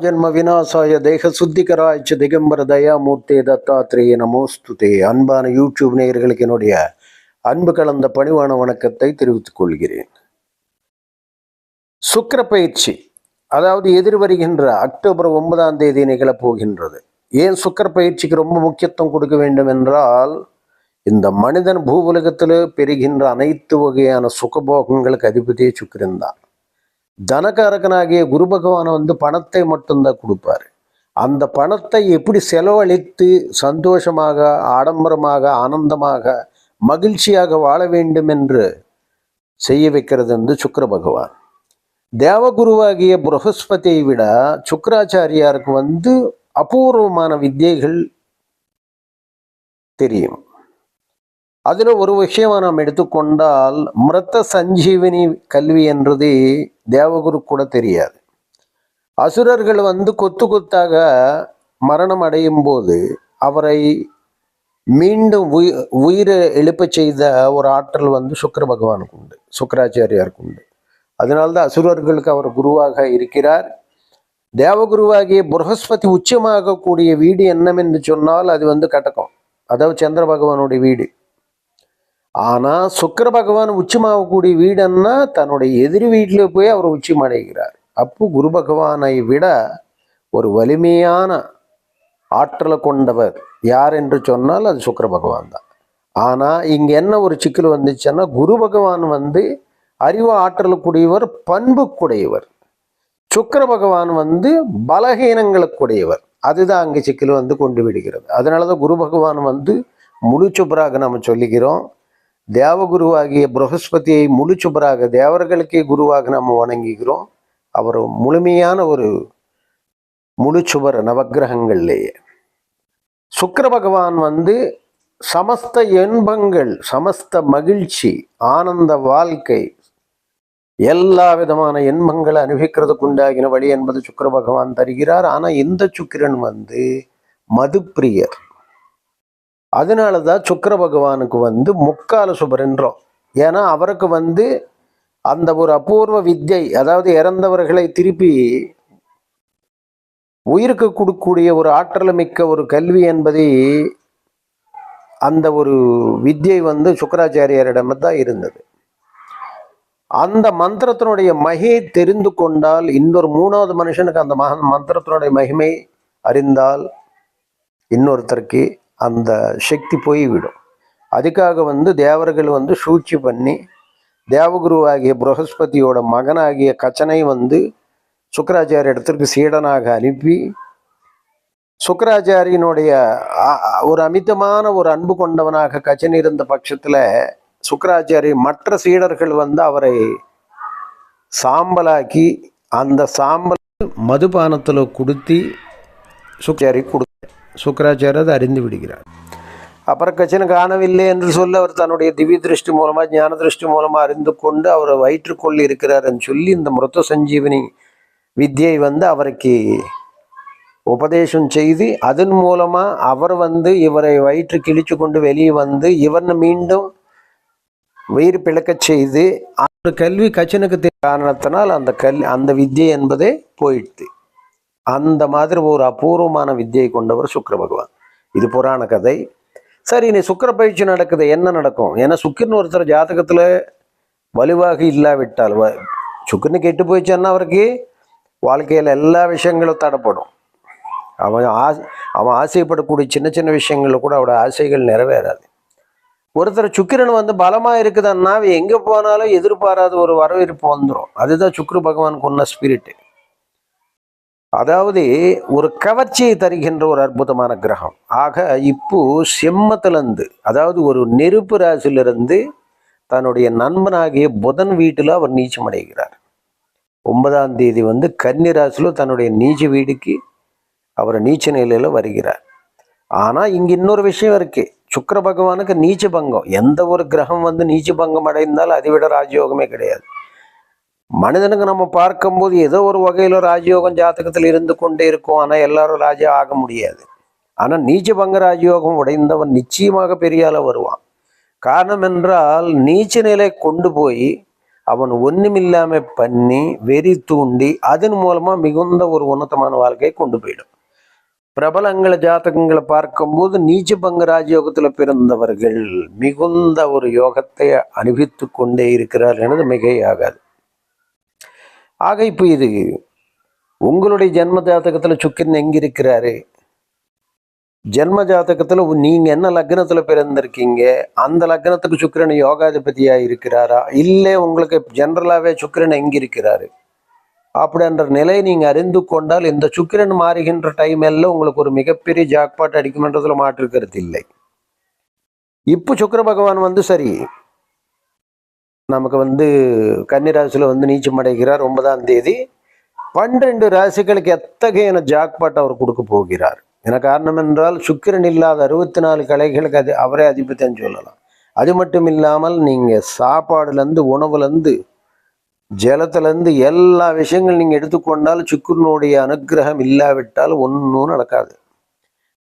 ஜன்ம விநாசாய தேக சுத்திகராய்ச்ச திகம்பர தயாமூர்த்தி தத்தாத்திரேய நமோஸ்துதே. அன்பான யூடியூப் நேயர்களுக்கு என்னுடைய அன்பு கலந்த பணிவான வணக்கத்தை தெரிவித்துக் கொள்கிறேன். சுக்கர பயிற்சி அதாவது எதிர் வருகின்ற அக்டோபர் ஒன்பதாம் தேதி நிகழப் போகின்றது. ஏன் சுக்கிர பயிற்சிக்கு ரொம்ப முக்கியத்துவம் கொடுக்க வேண்டும் என்றால் இந்த மனிதன் பூவுலகத்தில் பெறுகின்ற அனைத்து வகையான சுகபோகங்களுக்கு அதிபதியே சுக்கிரன் தான் தனகாரகனாகிய குரு பகவான் வந்து பணத்தை மட்டும்தான் கொடுப்பாரு. அந்த பணத்தை எப்படி செலவழித்து சந்தோஷமாக ஆடம்பரமாக ஆனந்தமாக மகிழ்ச்சியாக வாழ வேண்டும் என்று செய்ய வைக்கிறது வந்து சுக்கர பகவான். தேவகுருவாகிய புரகஸ்பதியை விட சுக்கராச்சாரியாருக்கு வந்து அபூர்வமான வித்தியைகள் தெரியும். அதில் ஒரு விஷயமா நாம் எடுத்துக்கொண்டால் மிருத்த சஞ்சீவினி கல்வி என்றது தேவகுரு கூட தெரியாது. அசுரர்கள் வந்து கொத்து கொத்தாக மரணம் அடையும் போது அவரை மீண்டும் உயி உயிரை எழுப்பச் செய்த ஒரு ஆற்றல் வந்து சுக்கர பகவானுக்கு உண்டு சுக்கராச்சாரியாருக்கு உண்டு. அதனால்தான் அசுரர்களுக்கு அவர் குருவாக இருக்கிறார். தேவகுருவாகிய புரகஸ்பதி உச்சமாகக்கூடிய வீடு என்னவென்று சொன்னால் அது வந்து கட்டகம். அதாவது சந்திர பகவானுடைய வீடு. ஆனா சுக்கர பகவான் உச்சமாகக்கூடிய வீடுன்னா தன்னுடைய எதிரி வீட்டில் போய் அவர் உச்சம் அடைகிறார் அப்போ குரு பகவானை விட ஒரு வலிமையான ஆற்றலை கொண்டவர் யார் என்று சொன்னால் அது சுக்கிர பகவான் தான். ஆனா இங்க என்ன ஒரு சிக்கல் வந்துச்சுன்னா குரு பகவான் வந்து அறிவு ஆற்றலுக்குடையவர் பண்புக்குடையவர். சுக்கர பகவான் வந்து பலகீனங்களுக்குடையவர். அதுதான் அங்கே சிக்கல் வந்து கொண்டு விடுகிறது. அதனால தான் குரு பகவான் வந்து முழு சுப்ராக நம்ம சொல்லிக்கிறோம் தேவகுருவாகிய புரகஸ்பதியை முழு சுபராக தேவர்களுக்கே குருவாக நம்ம வணங்குகிறோம். அவர் முழுமையான ஒரு முழு சுபர் நவக்கிரகங்கள்லேயே சுக்கிர பகவான் வந்து சமஸ்த இன்பங்கள் சமஸ்த மகிழ்ச்சி ஆனந்த வாழ்க்கை எல்லா விதமான இன்பங்களை அனுபவிக்கிறதுக்கு உண்டாகின வழி என்பது சுக்கர பகவான் தருகிறார். ஆனால் இந்த சுக்கிரன் வந்து மதுப்பிரியர். அதனால தான் சுக்கர பகவானுக்கு வந்து முக்கால சுபர்ன்றோம். ஏன்னா அவருக்கு வந்து அந்த ஒரு அபூர்வ வித்யை அதாவது இறந்தவர்களை திருப்பி உயிருக்கு கொடுக்கக்கூடிய ஒரு ஆற்றல் மிக்க ஒரு கல்வி என்பதை அந்த ஒரு வித்யை வந்து சுக்கராச்சாரியரிடம் தான் இருந்தது. அந்த மந்திரத்தினுடைய மகியை தெரிந்து கொண்டால் இன்னொரு மூணாவது மனுஷனுக்கு அந்த மக மந்திரத்தினுடைய மகிமை அறிந்தால் இன்னொருத்தருக்கு அந்த சக்தி போய்விடும் அதுக்காக வந்து தேவர்கள் வந்து சூழ்ச்சி பண்ணி தேவகுருவாகிய புரகஸ்பதியோட மகனாகிய கச்சனை வந்து சுக்கராச்சாரிய இடத்திற்கு சீடனாக அனுப்பி சுக்கராச்சாரியனுடைய ஒரு அமிதமான ஒரு அன்பு கொண்டவனாக கச்சன் இருந்த பட்சத்தில் சுக்கராச்சாரி மற்ற சீடர்கள் வந்து அவரை சாம்பலாக்கி அந்த சாம்பல் மதுபானத்தில் கொடுத்தி சுக்கராச்சாரி கொடு சுக்கராச்சாரியர் அதை அறிந்து விடுகிறார். அப்புறம் கச்சனை காணவில்லை என்று சொல்ல அவர் தன்னுடைய திவ்ய திருஷ்டி மூலமாக ஞான திருஷ்டி மூலமாக அறிந்து கொண்டு அவர் வயிற்றுக்கொள் இருக்கிறார்னு சொல்லி இந்த மிருத்த சஞ்சீவனி வித்தியை வந்து அவருக்கு உபதேசம் செய்து அதன் மூலமாக அவர் வந்து இவரை வயிற்று கிழிச்சு கொண்டு வெளியே வந்து இவனை மீண்டும் வயிறு பிளக்கச் செய்து அந்த கல்வி கச்சனுக்கு காரணத்தினால் அந்த கல் அந்த வித்தியை என்பதே போயிடுது. அந்த மாதிரி ஒரு அபூர்வமான வித்தியை கொண்டவர் சுக்கர பகவான். இது புராண கதை. சரி இனி சுக்கிர பயிற்சி நடக்குது. என்ன நடக்கும்? ஏன்னா சுக்கிரன் ஒருத்தர் ஜாதகத்தில் வலுவாக இல்லாவிட்டால் வ- கெட்டு போயிடுச்சுன்னா அவருக்கு. வாழ்க்கையில் எல்லா விஷயங்களும் தடைப்படும். அவன் ஆசை அவன் ஆசைப்படக்கூடிய சின்ன சின்ன விஷயங்களில் கூட அவட ஆசைகள் நிறைவேறாது. ஒருத்தர் சுக்கிரன் வந்து பலமாக இருக்குதுன்னா எங்கே போனாலும் எதிர்பாராத ஒரு வரவேற்பு வந்துடும் அதுதான் சுக்ரு பகவானுக்கு உள்ள ஸ்பிரிட் அதாவது ஒரு கவர்ச்சியை தருகின்ற ஒரு அற்புதமான கிரகம். ஆக இப்போ செம்மத்திலிருந்து அதாவது ஒரு நெருப்பு ராசியிலிருந்து தன்னுடைய நண்பனாகிய புதன் வீட்டில் அவர் நீச்சம் அடைகிறார். ஒன்பதாம் தேதி வந்து கன்னி ராசியில் தன்னுடைய நீச்ச வீடுக்கு அவர் நீச்ச நிலையில் வருகிறார். ஆனால் இங்கே இன்னொரு விஷயம் இருக்கு. சுக்கிர பகவானுக்கு நீச்ச பங்கம். எந்த ஒரு கிரகம் வந்து நீச்ச பங்கம் அடைந்தால் அதை விட ராஜயோகமே கிடையாது. மனிதனுக்கு நம்ம பார்க்கும்போது ஏதோ ஒரு வகையில் ராஜயோகம் ஜாதகத்தில் இருந்து கொண்டே இருக்கும். ஆனால் எல்லாரும் ராஜா ஆக முடியாது. ஆனால் நீச்ச பங்க ராஜயோகம் உடைந்தவன் நிச்சயமாக பெரியால வருவான். காரணம் என்றால் நீச்ச நிலை கொண்டு போய் அவன் ஒன்றுமில்லாமல் பண்ணி வெறி தூண்டி அதன் மூலமாக மிகுந்த ஒரு உன்னதமான வாழ்க்கையை கொண்டு போயிடும். பிரபலங்களை ஜாதகங்களை பார்க்கும்போது நீச்ச பங்க ராஜயோகத்துல பிறந்தவர்கள் மிகுந்த ஒரு யோகத்தை அனுபவித்து கொண்டே இருக்கிறார் எனது மிகையாகாது. ஆக இப்போ இது உங்களுடைய ஜென்ம ஜாதகத்தில் சுக்கிரன் எங்கே இருக்கிறாரு ஜென்ம ஜாதகத்தில் நீங்கள் என்ன லக்னத்தில் பிறந்திருக்கீங்க? அந்த லக்னத்துக்கு சுக்கிரன் யோகாதிபதியாக இருக்கிறாரா? இல்லை உங்களுக்கு ஜென்ரலாகவே சுக்கிரன் எங்கே இருக்கிறாரு அப்படின்ற நிலையை நீங்கள் அறிந்து கொண்டால் இந்த சுக்கிரன் மாறுகின்ற டைம் எல்லாம் உங்களுக்கு ஒரு மிகப்பெரிய ஜாக்பாட் அடிக்கும்ன்றதுல மாற்றிருக்கிறது இல்லை. இப்போ சுக்கிர பகவான் வந்து சரி நமக்கு வந்து கன்னிராசியில் வந்து நீச்சம் அடைகிறார் ஒன்பதாம் தேதி. பன்னிரெண்டு ராசிகளுக்கு எத்தகைய ஜாக்பாட் அவர் கொடுக்க போகிறார்? என காரணம் என்றால் சுக்கிரன் இல்லாத அறுபத்தி நாலு கலைகளுக்கு அது அவரே அதிபத்தியம் சொல்லலாம். அது மட்டும் இல்லாமல் நீங்கள் சாப்பாடுலேருந்து உணவுலேருந்து ஜலத்திலேருந்து எல்லா விஷயங்கள் நீங்கள் எடுத்துக்கொண்டால் சுக்கிரனுடைய அனுகிரகம் இல்லாவிட்டால் ஒன்றும் நடக்காது.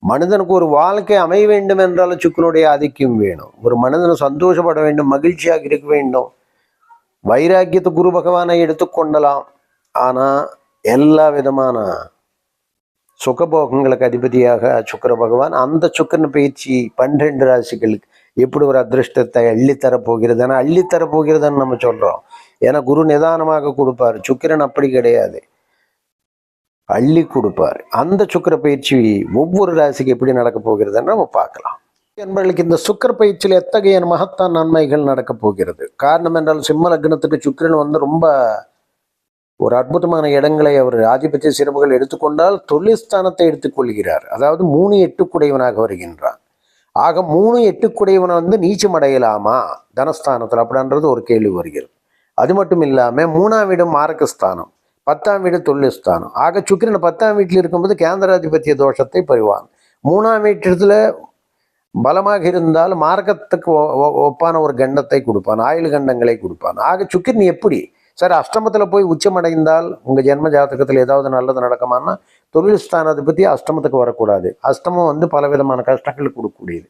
மனிதனுக்கு ஒரு வாழ்க்கை அமைய வேண்டும் என்றாலும் சுக்கிரனுடைய ஆதிக்கம் வேணும். ஒரு மனிதன் சந்தோஷப்பட வேண்டும் மகிழ்ச்சியாக இருக்க வேண்டும். வைராக்கியத்தை குரு பகவானை எடுத்துக்கொண்டலாம் ஆனால் எல்லா விதமான சுகபோகங்களுக்கு அதிபதியாக சுக்கிர பகவான் அந்த சுக்கிரன் பயிற்சி பன்னிரெண்டு ராசிகளுக்கு எப்படி ஒரு அதிர்ஷ்டத்தை அள்ளித்தரப் போகிறது? ஏன்னா போகிறதுன்னு நம்ம சொல்றோம். ஏன்னா குரு நிதானமாக கொடுப்பார். சுக்கிரன் அப்படி கிடையாது. அள்ளி கொடுப்பார். அந்த சுக்கிர பயிற்சி ஒவ்வொரு ராசிக்கு எப்படி நடக்க போகிறதுன்னு நம்ம பார்க்கலாம். என்பர்களுக்கு இந்த சுக்கர பயிற்சியில் எத்தகைய மகத்தான் நன்மைகள் நடக்கப் போகிறது? காரணம் என்றால் சிம்ம லக்னத்துக்கு சுக்கிரன் வந்து ரொம்ப ஒரு அற்புதமான இடங்களை அவர் ஆதிபத்திய சிறப்புகள் எடுத்துக்கொண்டால் தொழில்ஸ்தானத்தை எடுத்துக்கொள்கிறார். அதாவது மூணு எட்டுக்குடையவனாக வருகின்றான். ஆக மூணு எட்டுக்குடையவனை வந்து நீச்சம் அடையலாமா? தனஸ்தானத்தில் அப்படின்றது ஒரு கேள்வி வருகிறது. அது மட்டும் இல்லாமல் மூணாம் வீடு மாரகஸ்தானம் பத்தாம் வீடு தொழில்ஸ்தானம். ஆக சுக்கிரன் பத்தாம் வீட்டில் இருக்கும்போது கேந்திராதிபத்திய தோஷத்தை பெறுவான் மூணாம் வீட்டில் பலமாக இருந்தால் மார்க்கத்துக்கு ஒ- ஒப்பான ஒரு கண்டத்தை கொடுப்பான் ஆயுள் கண்டங்களை கொடுப்பான். ஆக சுக்கிரன் எப்படி? சரி அஷ்டமத்தில் போய் உச்சமடைந்தால் உங்கள் ஜென்ம ஜாதகத்தில் ஏதாவது நல்லது நடக்குமான்னா தொழில் ஸ்தானாதிபதி அஷ்டமத்துக்கு வரக்கூடாது. அஷ்டமம் வந்து பல விதமான கஷ்டங்கள் கொடுக்கக்கூடியது.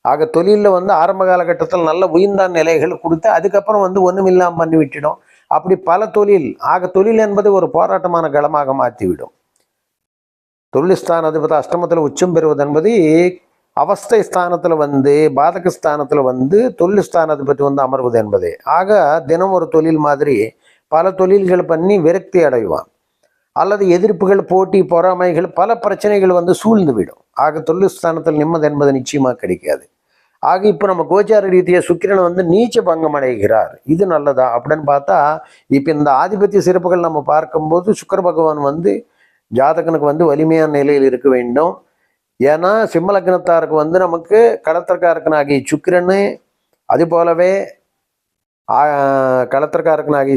ஆக தொழிலில் வந்து ஆரம்ப காலகட்டத்தில் நல்ல உயிர்ந்தான் நிலைகள் கொடுத்து அதுக்கப்புறம் வந்து ஒன்றும் இல்லாமல் பண்ணி விட்டுடும். அப்படி பல தொழில் ஆக தொழில் என்பது ஒரு போராட்டமான களமாக மாற்றிவிடும். தொழில் ஸ்தானாதிபதி அஷ்டமத்தில் உச்சம் பெறுவது என்பது அவஸ்தை ஸ்தானத்தில் வந்து பாதக ஸ்தானத்தில் வந்து தொழில் பற்றி வந்து அமர்வது என்பது. ஆக தினம் ஒரு தொழில் மாதிரி பல தொழில்கள் பண்ணி விரக்தி அடைவான். அல்லது எதிர்ப்புகள் போட்டி பொறாமைகள் பல பிரச்சனைகள் வந்து சூழ்ந்து விடும் ஆக தொழில் ஸ்தானத்தில் நிம்மதி என்பது நிச்சயமாக கிடைக்காது. ஆக இப்போ நம்ம கோச்சார ரீதியாக சுக்கிரன் வந்து நீச்ச பங்கம் அடைகிறார். இது நல்லதா? அப்படின்னு பார்த்தா இப்போ இந்த ஆதிபத்திய சிறப்புகள் நம்ம பார்க்கும்போது சுக்கர பகவான் வந்து ஜாதகனுக்கு வந்து வலிமையான நிலையில் இருக்க வேண்டும். ஏன்னா சிம்ம லக்னத்தாருக்கு வந்து நமக்கு கடத்திரக்காரக்கனாகிய சுக்கிரன் அது போலவே ஆ,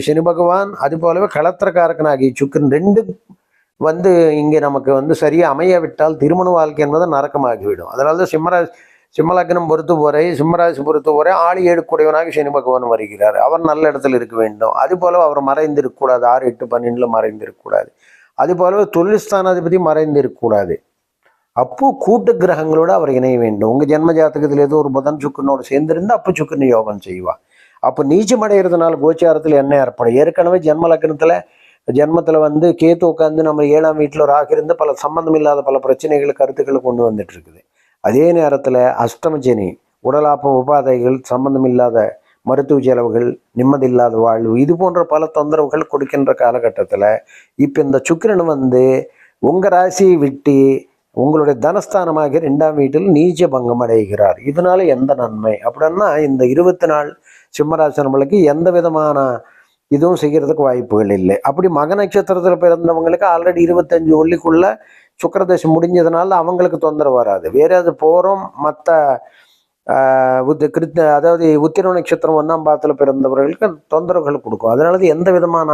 சனி பகவான் அது போலவே களத்திரக்காரக்கனாகிய சுக்கிரன் ரெண்டு வந்து இங்கே நமக்கு வந்து சரியாக அமையவிட்டால் திருமண வாழ்க்கை என்பது நரக்கமாகிவிடும். அதனால தான் சிம்மராசி சிம்மலக்னம் பொறுத்து வரை சிம்மராசி பொறுத்து வரை ஆளி ஏழுக்குடையவனாக சனி பகவான் வருகிறார். அவர் நல்ல இடத்துல இருக்க வேண்டும். அது போல அவர் மறைந்திருக்கக்கூடாது. ஆறு எட்டு பன்னெண்டில் மறைந்திருக்கக்கூடாது. அது போலவே தொழில் ஸ்தானாதிபதி மறைந்திருக்கக்கூடாது. அப்போ கூட்டு கிரகங்களோட அவர் இணைய வேண்டும். உங்கள் ஜென்ம ஜாதகத்தில் ஏதோ ஒரு புதன் சுக்கரனோடு சேர்ந்திருந்து அப்போ சுக்கரன் யோகம் செய்வா. அப்போ நீச்சம் அடைகிறதுனால கோச்சாரத்தில் என்ன ஏற்படும் ஏற்கனவே ஜென்ம லக்னத்தில் ஜென்மத்தில் வந்து கேத்து உட்காந்து நம்ம ஏழாம் வீட்டில் ஒரு ஆகிருந்து பல சம்பந்தம் இல்லாத பல பிரச்சனைகள் கருத்துக்களை கொண்டு வந்துட்டு இருக்குது. அதே நேரத்தில் அஷ்டமஜனி உடலாப்ப உபாதைகள் சம்பந்தம் இல்லாத மருத்துவ செலவுகள் நிம்மதி இல்லாத வாழ்வு இது போன்ற பல தொந்தரவுகள் கொடுக்கின்ற காலகட்டத்தில் இப்போ இந்த சுக்கிரன் வந்து உங்கள் ராசியை விட்டு உங்களுடைய தனஸ்தானமாக ரெண்டாம் வீட்டில் நீச்ச பங்கம் அடைகிறார். இதனால எந்த நன்மை? அப்படின்னா இந்த இருபத்தி நாள் சிம்மராசி நம்மளுக்கு எந்த விதமான இதுவும் செய்கிறதுக்கு வாய்ப்புகள் இல்லை. அப்படி மக நட்சத்திரத்தில் பிறந்தவங்களுக்கு ஆல்ரெடி இருபத்தஞ்சு ஒல்லிக்குள்ள சுக்கரதசை முடிஞ்சதுனால அவங்களுக்கு தொந்தரவு வராது. வேற அது போகிறோம் மற்ற கிருத்த அதாவது உத்திர நட்சத்திரம் ஒன்றாம் பாதத்தில் பிறந்தவர்களுக்கு தொந்தரவுகள் கொடுக்கும். அதனால எந்த விதமான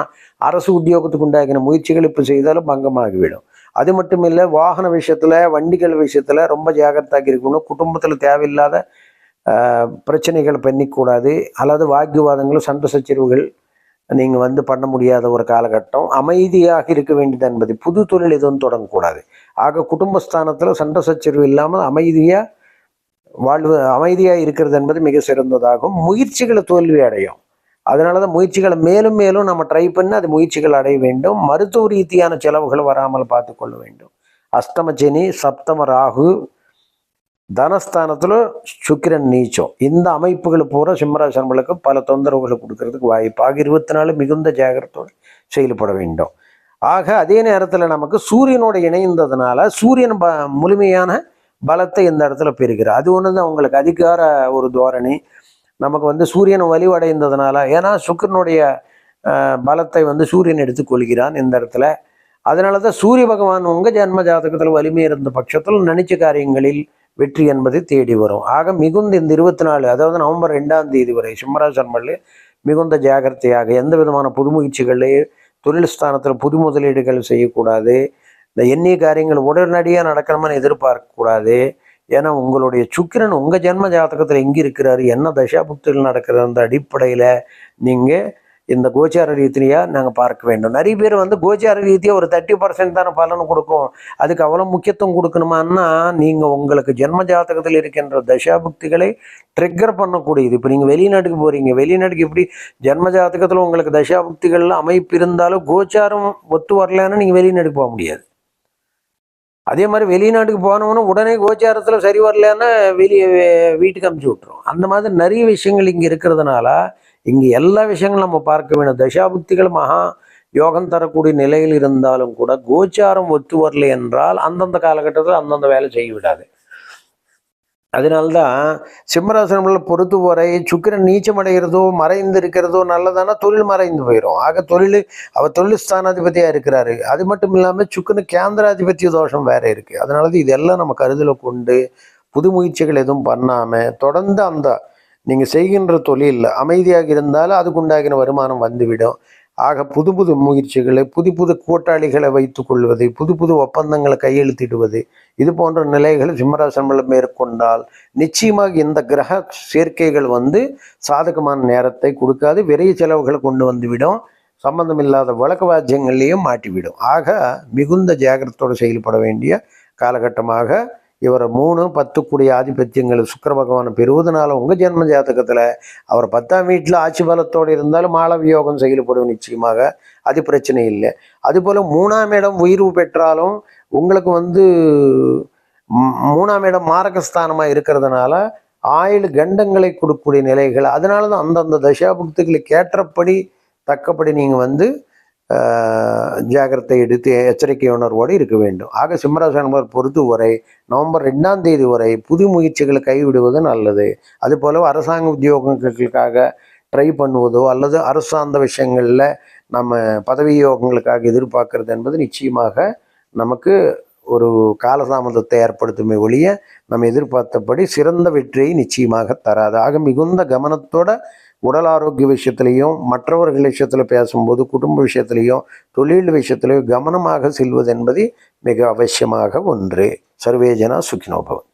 அரசு உத்தியோகத்துக்கு உண்டாகின முயற்சிகள் இப்போ செய்தாலும் பங்கமாகிவிடும். அது மட்டும் இல்லை வாகன விஷயத்தில் வண்டிகள் விஷயத்தில் ரொம்ப ஜாகிரதாக இருக்கணும். குடும்பத்தில் தேவையில்லாத பிரச்சனைகள் பண்ணிக்கூடாது. அல்லது வாக்குவாதங்களும் சண்டை சச்சரவுகள் நீங்கள் வந்து பண்ண முடியாத ஒரு காலகட்டம். அமைதியாக இருக்க வேண்டியது என்பது புது தொழில் எதுவும் தொடங்கக்கூடாது. ஆக குடும்பஸ்தானத்தில் சண்டை சச்சரவு இல்லாமல் அமைதியாக வாழ்வு அமைதியாக இருக்கிறது என்பது மிக சிறந்ததாகும். முயற்சிகளை தோல்வி அடையும் அதனால தான் முயற்சிகளை மேலும் மேலும் நம்ம ட்ரை பண்ணி அது முயற்சிகள் அடைய வேண்டும். மருத்துவ ரீதியான செலவுகள் வராமல் பார்த்து கொள்ள வேண்டும். அஷ்டம சனி சப்தம ராகு தனஸ்தானத்தில் சுக்கிரன் நீச்சம். இந்த அமைப்புகள் பூரா சிம்மராசனங்களுக்கு பல தொந்தரவுகளை கொடுக்கறதுக்கு வாய்ப்பு. இருபத்தி நாலு மிகுந்த ஜாகிரத்தோடு செயல்பட வேண்டும். ஆக அதே நேரத்தில் நமக்கு சூரியனோட இணைந்ததுனால சூரியன் ப முழுமையான பலத்தை இந்த இடத்துல பெறுகிறார். அது ஒன்று தான் உங்களுக்கு அதிகார ஒரு தோரணி. நமக்கு வந்து சூரியன் வலிவடைந்ததுனால ஏன்னா சுக்கிரனுடைய பலத்தை வந்து சூரியன் எடுத்துக்கொள்கிறான் இந்த இடத்துல. அதனால தான் சூரிய பகவான் உங்கள் ஜென்ம ஜாதகத்தில் வலிமை இருந்த பட்சத்தில் நினைச்ச காரியங்களில் வெற்றி என்பதை தேடி வரும். ஆக மிகுந்த இந்த இருபத்தி நாலு அதாவது நவம்பர் ரெண்டாம் தேதி வரை சிம்மராசன்மல்ல மிகுந்த ஜாகிரதையாக எந்த விதமான புது முயற்சிகளே தொழில் ஸ்தானத்தில் புது முதலீடுகள் செய்யக்கூடாது. இந்த எண்ணிய காரியங்கள் உடனடியாக நடக்கணும்னு எதிர்பார்க்கக்கூடாது. ஏன்னா உங்களுடைய சுக்கிரன் உங்கள் ஜென்ம ஜாதகத்தில் எங்கே இருக்கிறாரு? என்ன தசாபுக்தியில் நடக்கிற அந்த அடிப்படையில் நீங்கள் இந்த கோச்சார ரீதியாக நாங்கள் பார்க்க வேண்டும். நிறைய பேர் வந்து கோச்சார ரீதியாக ஒரு தேர்ட்டி பர்சன்ட் தானே பலன் கொடுக்கும். அதுக்கு அவ்வளோ முக்கியத்துவம் கொடுக்கணுமான்னா நீங்கள் உங்களுக்கு ஜென்ம ஜாதகத்தில் இருக்கின்ற தசாபுக்திகளை ட்ரிக்கர் பண்ணக்கூடியது. இப்போ நீங்கள் வெளிநாட்டுக்கு போகிறீங்க வெளிநாட்டுக்கு எப்படி ஜென்ம ஜாதகத்தில் உங்களுக்கு தசாபுக்திகளில் அமைப்பு இருந்தாலும் கோச்சாரம் ஒத்து வரலன்னா நீங்கள் வெளிநாட்டுக்கு போக முடியாது. அதே மாதிரி வெளிநாட்டுக்கு போனவனும் உடனே கோச்சாரத்தில் சரி வரலன்னா வெளியே வீட்டுக்கு அமுச்சு விட்ரும் அந்த மாதிரி நிறைய விஷயங்கள் இங்கே இருக்கிறதுனால இங்கே எல்லா விஷயங்களும் நம்ம பார்க்க வேண்டும் தசாபுக்திகள் மகா யோகம் தரக்கூடிய நிலையில் இருந்தாலும் கூட கோச்சாரம் ஒத்து வரல என்றால் அந்தந்த காலகட்டத்தில் அந்தந்த வேலை செய்ய விடாது. அதனால்தான் சிம்மராசனங்களை பொறுத்தவரை சுக்கிரன் நீச்சம் அடைகிறதோ மறைந்து இருக்கிறதோ நல்லதானா தொழில் மறைந்து போயிடும் ஆக தொழில் அவர் தொழில் ஸ்தானாதிபதியாக இருக்கிறாரு. அது மட்டும் இல்லாமல் சுக்கரனு கேந்திராதிபத்திய தோஷம் வேற இருக்கு. அதனால தான் இதெல்லாம் நம்ம கருதில் கொண்டு புது முயற்சிகள் எதுவும் பண்ணாமல் தொடர்ந்து அந்த நீங்கள் செய்கின்ற தொழிலில் அமைதியாக இருந்தாலும் அதுக்குண்டாகின வருமானம் வந்துவிடும். ஆக புது புது முயற்சிகளை புது புது கூட்டாளிகளை வைத்துக் கொள்வது புது புது ஒப்பந்தங்களை கையெழுத்திடுவது இது போன்ற நிலைகளை சிம்மராசனங்கள் மேற்கொண்டால் நிச்சயமாக இந்த கிரக சேர்க்கைகள் வந்து சாதகமான நேரத்தை கொடுக்காது விரைய செலவுகளை கொண்டு வந்துவிடும் சம்பந்தமில்லாத வழக்கு வாத்தியங்கள்லேயும் மாட்டிவிடும். ஆக மிகுந்த ஜாகிரத்தோடு செயல்பட வேண்டிய காலகட்டமாக இவர் மூணு பத்து ஆதிபத்தியங்கள் சுக்கிர பகவானை பெறுவதனால உங்கள் ஜென்ம ஜாதகத்தில் அவர் பத்தாம் வீட்டில் ஆட்சி பலத்தோடு இருந்தாலும் மாளவியோகம் செயல்படும் நிச்சயமாக. அது பிரச்சனை இல்லை. அதுபோல் மூணாம் இடம் உயிர்வு பெற்றாலும் உங்களுக்கு வந்து மூணாம் இடம் மாரகஸ்தானமாக இருக்கிறதுனால ஆயுள் கண்டங்களை கொடுக்கக்கூடிய நிலைகள் அதனால தான் அந்தந்த தசாபுக்திகளுக்கு ஏற்றபடி தக்கப்படி நீங்கள் வந்து ஜாகிரத்தை எடுத்து எச்சரிக்கை உணர்வோடு இருக்க வேண்டும். ஆக சிம்மராசனவர் பொறுத்து வரை நவம்பர் ரெண்டாம் தேதி வரை புது முயற்சிகளை கைவிடுவது நல்லது. அதுபோல அரசாங்க உத்தியோகங்களுக்காக ட்ரை பண்ணுவதோ அல்லது அரசாந்த விஷயங்களில் நம்ம பதவி யோகங்களுக்காக எதிர்பார்க்கறது என்பது நிச்சயமாக நமக்கு ஒரு காலதாமதத்தை ஏற்படுத்துமே ஒழிய நம்ம எதிர்பார்த்தபடி சிறந்த வெற்றியை நிச்சயமாக தராது. ஆக மிகுந்த கவனத்தோட உடல் ஆரோக்கிய விஷயத்திலையும் மற்றவர்கள் விஷயத்தில் பேசும்போது குடும்ப விஷயத்திலையும் தொழில் விஷயத்திலையும் கவனமாக செல்வது என்பது மிக அவசியமாக ஒன்று. சர்வேஜனா சுக்கினோபவன்